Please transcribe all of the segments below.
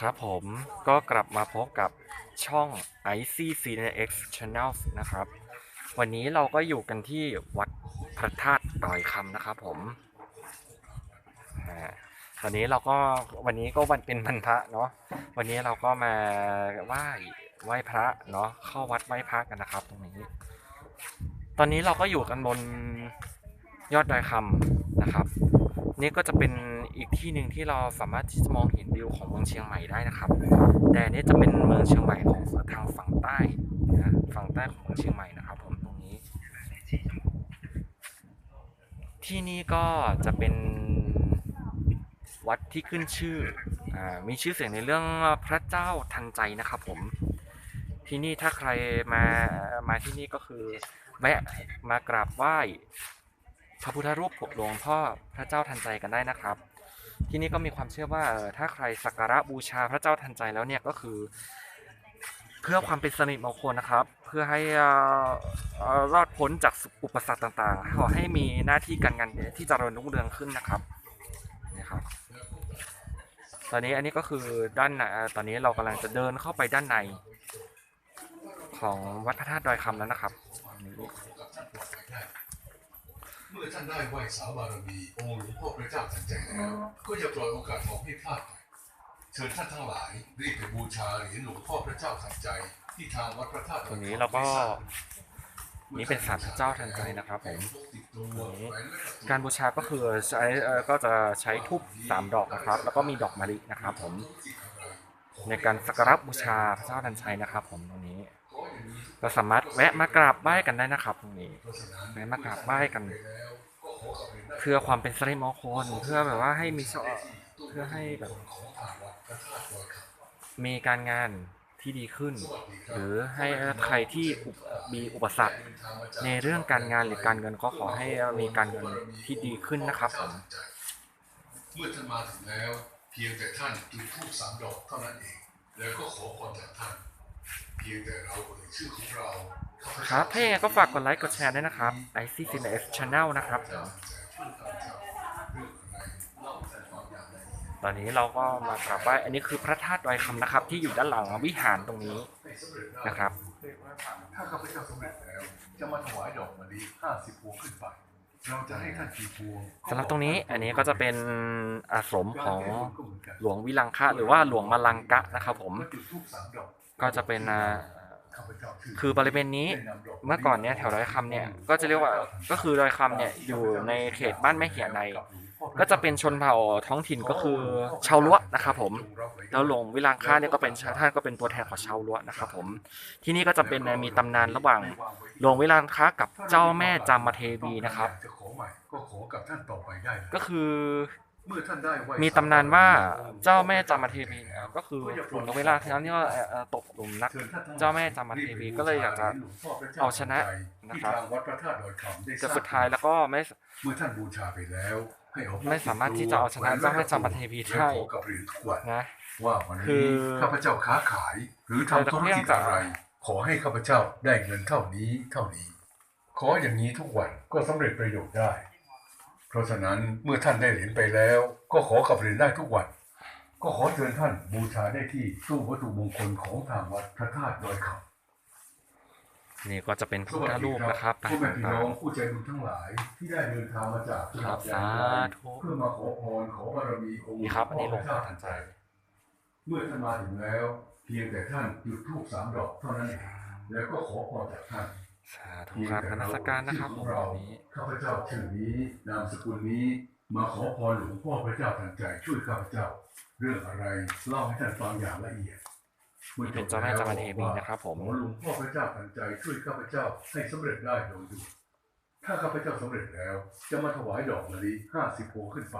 ครับผมก็กลับมาพบกับช่อง IC c n x Channel นะครับ วันนี้เราก็อยู่กันที่วัดพระธาตุดอยคำนะครับผมตอนนี้เราก็วันนี้ก็วันเป็นวันพระเนาะวันนี้เราก็มาไหว้ไหว้พระเนาะเข้าวัดไหว้พระกันนะครับ ตรงนี้ ตอนนี้เราก็อยู่กันบนยอดดอยคำนะครับ นี่ก็จะเป็นอีกที่หนึ่งที่เราสามารถที่จะมองเห็นวิวของเมืองเชียงใหม่ได้นะครับ แต่นี่จะเป็นเมืองเชียงใหม่ของทางฝั่งใต้นะฝั่งใต้ของเมืองเชียงใหม่นะครับ ผมตรงนี้ ที่นี่ก็จะเป็นวัดที่ขึ้นชื่ออามีชื่อเสียงในเรื่องพระเจ้าทันใจนะครับ ผมที่นี่ถ้าใครมามาที่นี่ก็คือแวะมากราบไหว้ พระพุทธรูปหลวงพ่อพระเจ้าทันใจกันได้นะครับ ที่นี่ก็มีความเชื่อว่าถ้าใครสักการะบูชาพระเจ้าทันใจแล้วเนี่ยก็คือ เพื่อความเป็นสนิมงคลนะครับ เพื่อให้รอดพ้นจากอุปสรรคต่างๆ ขอให้มีหน้าที่การงานที่เจริญรุ่งเรืองขึ้นนะครับนี่ครับ ตอนนี้อันนี้ก็คือด้านในตอนนี้เรากำลังจะเดินเข้าไปด้านในของวัดพระธาตุดอยคำแล้วนะครับ มื่อท่านได้ไหว้สาวบารมีองค์หลวงพ่อพระเจ้าทันใจแล้ว ก็อย่าปล่อยโอกาสของให้พลาดไปเชิญท่านทั้งหลายรีบไปบูชาเหรียญหลวงพ่อพระเจ้าทันใจ ที่ทางวัดพระธาตุตรงนี้เราก็นี่เป็นศาลพระเจ้าทันใจนะครับผมติดตัวตรงนี้แหวนไว้กับตัวการบูชาก็คือใช้เอ่อก็จะใช้ทูบสามดอกนะครับ แล้วก็มีดอกมะลินะครับผมในการสักการะบูชาพระเจ้าทันชัยนะครับผมตรงนี้ ก็สามารถแวะมากราบไหว้กันได้นะครับตรงนี้แวะมากราบไหว้กัน เพื่อความเป็นสิริมงคลเพื่อแบบว่าให้มีเพื่อให้แบบ มีการงานที่ดีขึ้น หรือให้ใครที่มีอุปสรรคในเรื่องการงานหรือการเงินก็ขอให้มีการเงินที่ดีขึ้นนะครับผมเมื่อท่านมาถึงแล้ว เพียงแต่ท่านจุดธูปสามดอกเท่านั้นเอง แล้วก็ขอพรจากท่าน เพียงแต่เราเอ่ยชื่อของเราครับถ้าอย่างไรก็ฝากกดไลค์กดแชร์ด้วยนะครับ IC c n s Channel นะครับ ตอนนี้เราก็มากราบไหว้อันนี้คือพระธาตุดอยคำนะครับ ที่อยู่ด้านหลังวิหารตรงนี้นะครับ ถ้าข้าพเจ้าสำเร็จแล้ว จะมาถวายดอกมะลิห้าสิบพวงขึ้นไป เราจะให้ท่านกี่พวงสำหรับตรงนี้อันนี้ก็จะเป็นอาสมของหลวงวิลังคะหรือว่าหลวงมลังกะนะครับผมจุดธูปสามดอก ก็จะเป็นอ่าข้าพเจ้าชื่คือบริเวณนี้เมื่อก่อนเนี่ยแถวดอยคำเนี่ยก็จะเรียกว่าก็คือดอยคำเนี่ยอยู่ในเขตบ้านแม่เหียใน ก็จะเป็นชนเผ่าท้องถิ่นก็คือชาวล้วนะครับผมแล้วหลวงวิลังค่าเนี่ยก็เป็นท่านก็เป็นตัวแทนของชาวล้วนะครับผมที่นี่ก็จะเป็นมีตำนานระหว่างหลวงวิลังค่ากับเจ้าแม่จามเทวีนะครับจะขอใหม่ก็ขอกับท่านต่อไปได้เลยก็คือเมื่อท่านได้ไหว้มีตำนานว่าเจ้าแม่จามเทวีเนี่ยก็คือหลวงวิลังค่าเนี่ยเอ่อตกหลุมรักชิญท่นทั้งหลยเจ้าแม่จามเทวีก็เลยอยากจะเอาชนะนะครับที่ทางวัดพระธาตุดอยคำได้สแต่ร้งสุดท้ายแล้วก็ไม่เมื่อท่านบูชาไปแล้วให้เอาไม่สามารถที่จะเอาชนะเจ้าแม่จามเทวีได้และขอกับเหรียญทุกวันนะว่าวันคืนี้อข้าพเจ้าค้าขาย หรือทำธุรกิจอะไร ขอให้ข้าพเจ้าได้เงินเท่านี้เท่านี้ ขออย่างนี้ทุกวันก็สำเร็จประโยชน์ได้ เพราะฉะนั้นเมื่อท่านได้เหรียญไปแล้ว ก็ขอกับเหรียญได้ทุกวันก็ขอเชิญท่านบูชาได้ที่ตู้วัตถุมงคลของทางวัดพระธาตุดอยคำนี่ก็จะเป็นพระพุทธรูปนะครับพ่อแม่พี่ต่าน้งองผู้ใจบุญทั้งหลาย ที่ได้เดินทางมาจากจังหวัดครับยะลาสาธุเพื่อมาขอพรขอบารมีองค์นี่ครับอันนี้หลวงพ่อพระทัเจ้านใจ เมื่อท่านมาถึงแล้ว เพียงแต่ท่านจุดธูปสามดอกเท่านั้นเองแล้วก็ขอพรจากท่านๆ สาธุครับนมัสการนะครับผมวันนี้ข้าพเจ้าชื่อนี้นามสกุลนี้มาขอพรหลวงพ่อพระเจ้าทันใจช่วยข้าพเจ้า เรื่องอะไรเล่าให้ท่านฟังอย่างละเอียดนี่เป็นเจ้าแม่จามเทวีนะครับผมขอหลวงพ่อพระเจ้าทันใจช่วยข้าพเจ้าให้สำเร็จได้โดยด่วนถ้าข้าพเจ้าสำเร็จแล้ว จะมาถวายดอกมะลิห้าสิบพวงขึ้นไป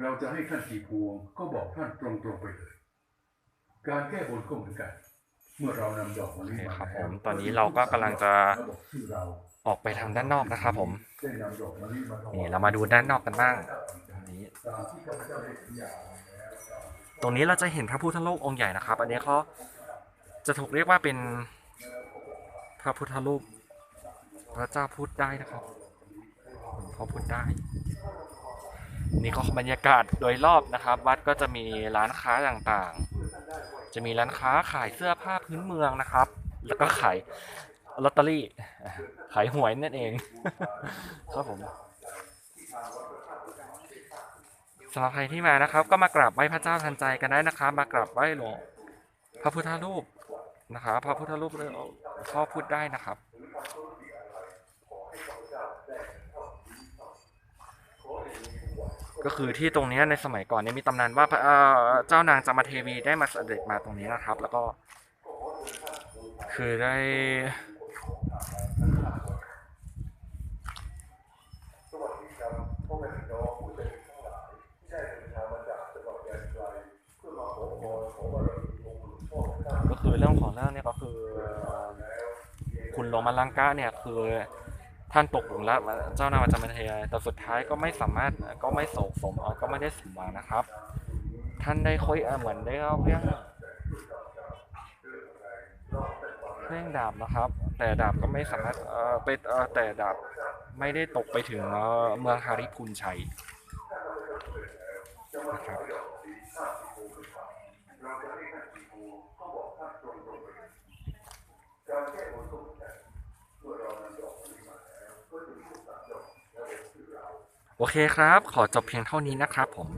เราจะให้ท่านกี่พวงก็บอกท่านตรงๆไปเลย การแก้บนก็เหมือนกัน เมื่อเรานำดอกมะลิโอเคมาครับแล้วผมตอนนี้เราก็กำลังจะแล้วบอกชื่อเราออกไปทางด้านนอกนะครับ ผมได้นำดอกมะลิมาถวายนี่เรามาดูด้านนอกกันบ้างตรงนี้ตามที่ข้าพเจ้าได้สัญญาไว้แล้วตรงนี้เราจะเห็นพระพุทธรูปองค์ใหญ่นะครับ อันนี้เขาจะถูกเรียกว่าเป็นพระพุทธรูปพระเจ้าพุทธได้นะครับหลวงพ่อพุทธได้ นี่ก็บรรยากาศโดยรอบนะครับ วัดก็จะมีร้านค้าต่างๆ จะมีร้านค้าขายเสื้อผ้าพื้นเมืองนะครับ แล้วก็ขายลอตเตอรี่ ขายหวยนั่นเอง ครับผมสำหรับใครที่มานะครับ ก็มากราบไหว้พระเจ้าทันใจกันได้นะครับ มากราบไหว้หลวงพระพุทธรูปนะครับ พระพุทธรูปเรือพ่อพูดได้นะครับ ก็คือที่ตรงนี้ในสมัยก่อนเนี่ยมีตำนานว่าเจ้านางจามเทวีได้มาเสด็จมาตรงนี้นะครับ แล้วก็ คือได้ก็คือเรื่องของเรื่องเนี่ยก็คือ คุณโรมันลังกาเนี่ยคือ ท่านตกหลุมรักเจ้านางมาจามเทวีแต่สุดท้ายก็ไม่สามารถก็ไม่โศกสมก็ไม่ได้สมหวังนะครับ ท่านได้ค่อยเหมือนได้เอาเพียงเครื่องดาบนะครับ แต่ดาบก็ไม่สามารถเอ่อไปเอ่อแต่ดาบไม่ได้ตกไปถึงเอ่อเมืองฮาริพุนชัยนะครับ โอเคครับ ขอจบเพียงเท่านี้นะครับผม